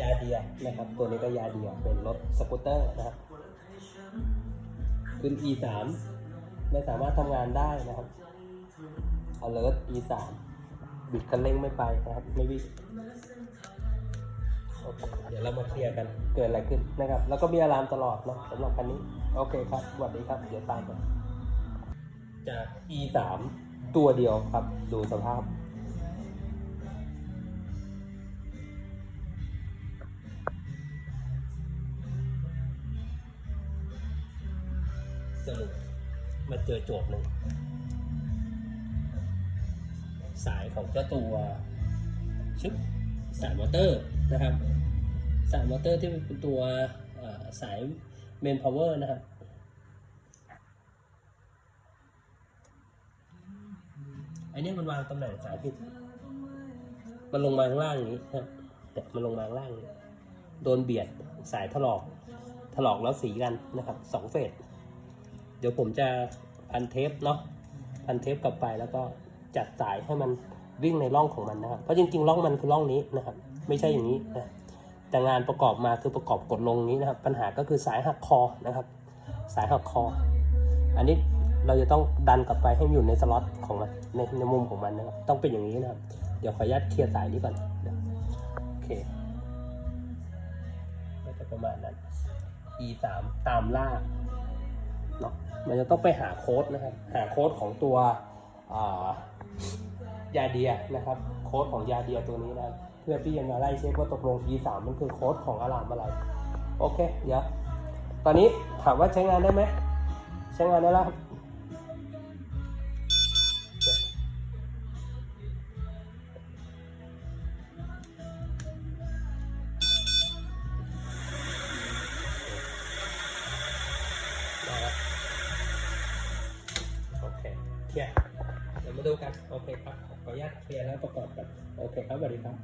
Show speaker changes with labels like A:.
A: ยาเดียนะครับ ตัวนี้ก็ยาเดียเป็นรถสกูตเตอร์นะครับขึ้น E3 ไม่สามารถทำงานได้นะครับ alert E3 บิดคันเร่งไม่ไปนะครับ ไม่วิ่งโอเคเดี๋ยวเรามาเคลียร์กันเกิดอะไรขึ้นนะครับ แล้วก็มีอะลามตลอดเนาะสำหรับคันนี้ โอเคครับสวัสดีครับ เดี๋ยวตามกันจาก E3 ตัวเดียวครับ ดูสภาพ รุปมาเจอโจทย์หนึ่งสายของเจ้าตัวชึบสายมอเตอร์นะครับ สายมอเตอร์ที่เป็นตัวสายเมนพาวเวอร์นะครับอันนี้มันวางตำแหน่งสายผิด มันลงมาข้างล่างอย่างนี้ครับเนี่มันลงมาข้างล่าง โดนเบียดสายถลอก ถลอกแล้วสีกันนะครับสองเฟส เดี๋ยวผมจะพันเทปเนาะพันเทปกลับไปแล้วก็จัดสายให้มันวิ่งในร่องของมันนะครับ เพราะจริงๆร่องมันคือร่องนี้นะครับ ไม่ใช่อย่างนี้นะแต่งานประกอบมาคือประกอบกดลงนี้นะครับ ปัญหาก็คือสายหักคอนะครับ สายหักคอ อันนี้เราจะต้องดันกลับไปให้อยู่ในสล็อตของมันในในมุมของมันนะครับ ต้องเป็นอย่างนี้นะครับ เดี๋ยวขออนุญาตเคลียร์สายนี้ก่อนโอเคก็จะประมาณนั้น e 3ตามล่า เนาะมันจะต้องไปหาโค้ดนะครับ หาโค้ดของตัวยาเดียนะครับ โค้ดของยาเดียตัวนี้นะเพื่อที่จะมาไล่เช็คว่าตกลง P3 มันคือโค้ดของอะลามอะไร โอเค เดี๋ยว ตอนนี้ถามว่าใช้งานได้ไหม ใช้งานได้แล้ว เคลียร์เดี๋ยวมาดูกัน โอเคครับ ขออนุญาตเคลียร์แล้วประกอบกัน โอเคครับสวัสดีครับ